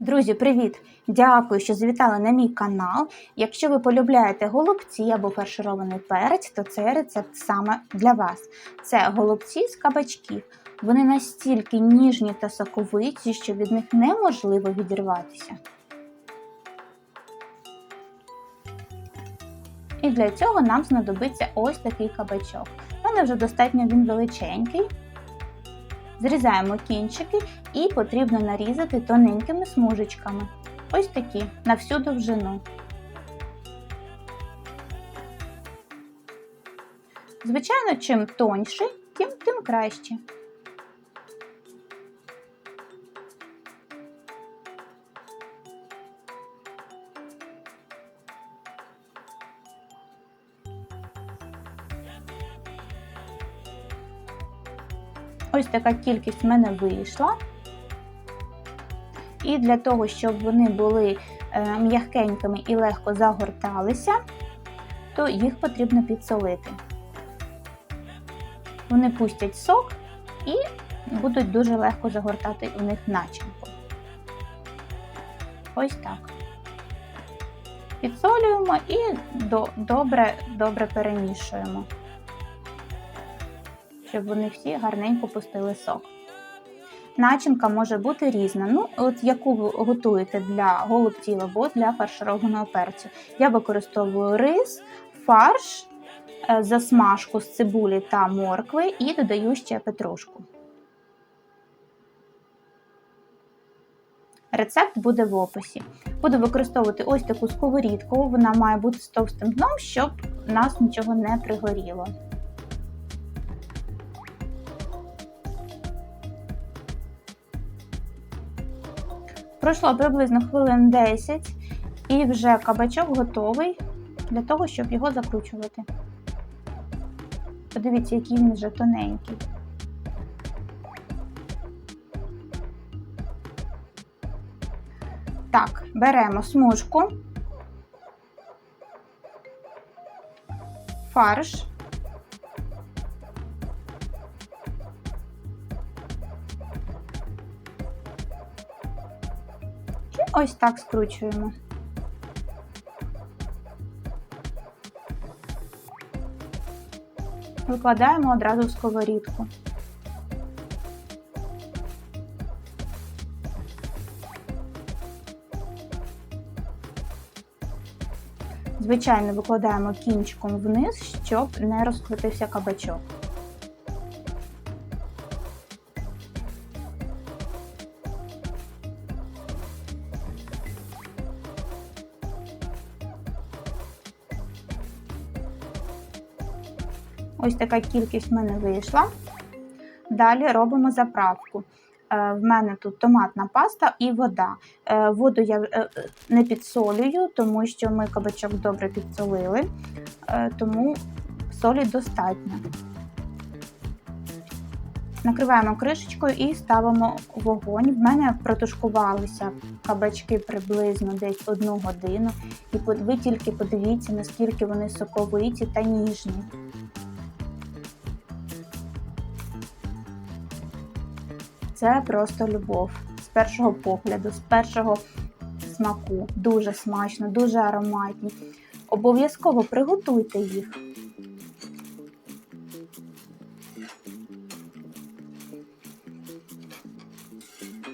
Друзі, привіт! Дякую, що завітали на мій канал. Якщо ви полюбляєте голубці або фарширований перець, то цей рецепт саме для вас. Це голубці з кабачків. Вони настільки ніжні та соковиті, що від них неможливо відірватися. І для цього нам знадобиться ось такий кабачок. У мене вже достатньо він величенький. Зрізаємо кінчики і потрібно нарізати тоненькими смужечками. Ось такі на всю довжину. Звичайно, чим тоньший, тим, тим краще. Ось така кількість в мене вийшла. І для того, щоб вони були е, м'ягкенькими і легко загорталися, то їх потрібно підсолити. Вони пустять сок і будуть дуже легко загортати у них начинку. Ось так. Підсолюємо і добре, добре перемішуємо щоб вони всі гарненько пустили сок. Начинка може бути різна. Ну, от яку ви готуєте для голубців або для фаршированого перцю. Я використовую рис, фарш, е, засмажку з цибулі та моркви і додаю ще петрушку. Рецепт буде в описі. Буду використовувати ось таку сковорідку, вона має бути з товстим дном, щоб у нас нічого не пригоріло. Пройшло приблизно хвилин 10 і вже кабачок готовий для того, щоб його закручувати. Подивіться, який він вже тоненький. Так, беремо смужку, фарш. Ось так скручуємо. Викладаємо одразу в сковорідку. Звичайно, викладаємо кінчиком вниз, щоб не розкрутився кабачок. Ось така кількість в мене вийшла. Далі робимо заправку. Е, в мене тут томатна паста і вода. Е, воду я е, не підсолюю, тому що ми кабачок добре підсолили, тому солі достатньо. Накриваємо кришечкою і ставимо вогонь. В мене протушкувалися кабачки приблизно десь одну годину. І ви тільки подивіться, наскільки вони соковиті та ніжні. Це просто любов з першого погляду, з першого смаку. Дуже смачно, дуже ароматні. Обов'язково приготуйте їх.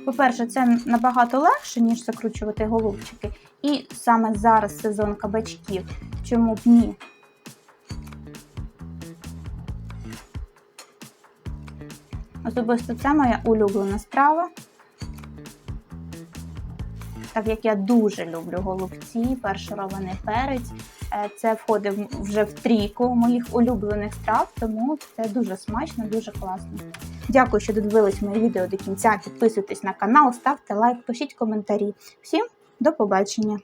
По-перше, це набагато легше, ніж закручувати голубчики. І саме зараз сезон кабачків. Чому б ні? Особисто це моя улюблена страва. Так як я дуже люблю голубці, фарширований перець. Е, це входить вже в трійку моїх улюблених страв, тому це дуже смачно, дуже класно. Дякую, що додивились моє відео до кінця. Підписуйтесь на канал, ставте лайк, пишіть коментарі. Всім до побачення!